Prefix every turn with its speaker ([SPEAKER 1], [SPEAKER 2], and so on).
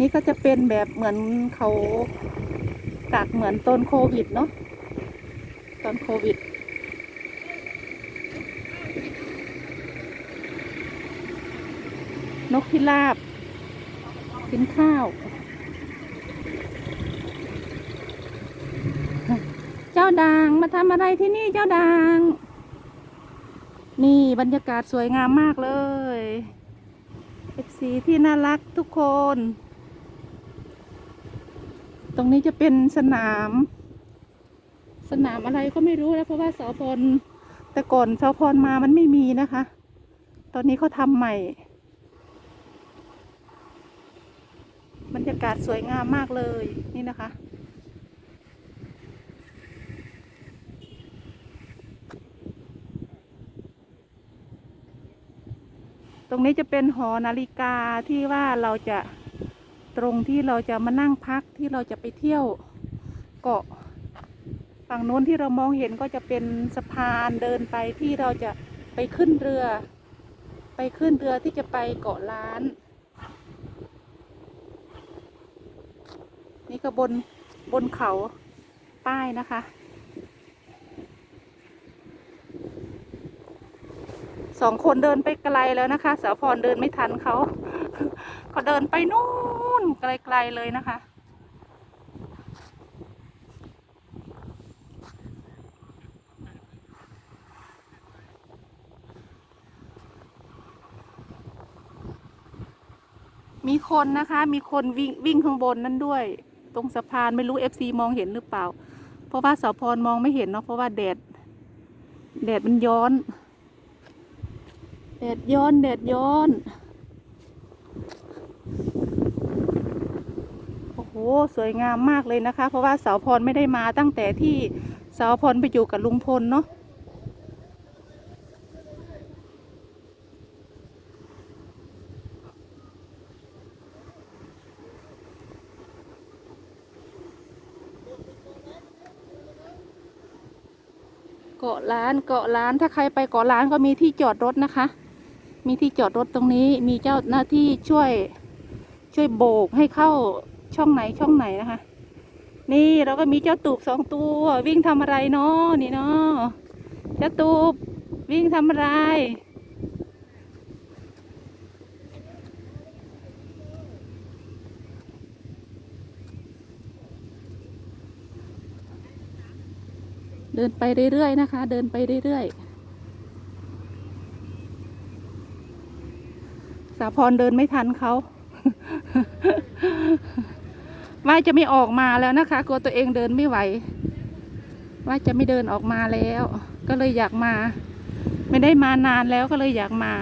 [SPEAKER 1] นี่ก็จะเป็นแบบเหมือนเขากักเหมือนต้นโควิดเนาะตอนโควิด นกพิราบ กินข้าว เจ้าด่างมาทำอะไรที่นี่เจ้าด่าง นี่บรรยากาศสวยงามมากเลย FC ที่น่ารักทุกคน ตรงนี้จะเป็นสนาม สนามอะไรก็ไม่รู้นะเพราะว่าสอพรแต่ก่อนสอพรมามันไม่มีนะคะ ตอนนี้เขาทำใหม่บรรยากาศสวยงามมากเลยนี่นะคะ ตรงนี้จะเป็นหอนาฬิกาที่ว่าเราจะ ตรงที่เราจะมานั่งพักที่เราจะไปเที่ยวเกาะฝั่งโน้นที่เรามองเห็นก็จะเป็นสะพานเดินไปที่เราจะไปขึ้นเรือ ไปขึ้นเรือที่จะไปเกาะล้าน นี่ก็บนบนเขาป้ายนะคะ สองคนเดินไปไกลแล้วนะคะ สาวพรเดินไม่ทันเขา เขาเดินไปนู่นไกลๆเลยนะคะ มีคนนะคะ มีคนวิ่งวิ่งข้างบนนั่นด้วย ตรงสะพานไม่รู้เอฟซีมองเห็นหรือเปล่า เพราะว่าสาวพรมองไม่เห็นเนาะเพราะว่าแดดแดดมันย้อนแดดย้อนแดดย้อน อ้สวยงามมากเลยนะคะ เพราะว่าสาวพรไม่ได้มาตั้งแต่ที่สาวพรไปอยู่กับลุงพลเนาะเกาะล้านเกาะล้านถ้าใครไปเกาะล้านก็มีที่จอดรถนะคะ มีที่จอดรถตรงนี้มีเจ้าหน้าที่ช่วยช่วยโบกให้เข้า ช่องไหนช่องไหนนะคะ นี่เราก็มีเจ้าตูบสองตัว วิ่งทำอะไรเนาะนี่เนาะเจ้าตูบวิ่งทำอะไรเดินไปเรื่อยๆนะคะ เดินไปเรื่อยๆ สาพรเดินไม่ทันเขา ว่าจะไม่ออกมาแล้วนะคะ กลัวตัวเองเดินไม่ไหว ว่าจะไม่เดินออกมาแล้ว ก็เลยอยากมา ไม่ได้มานานแล้วก็เลยอยากมา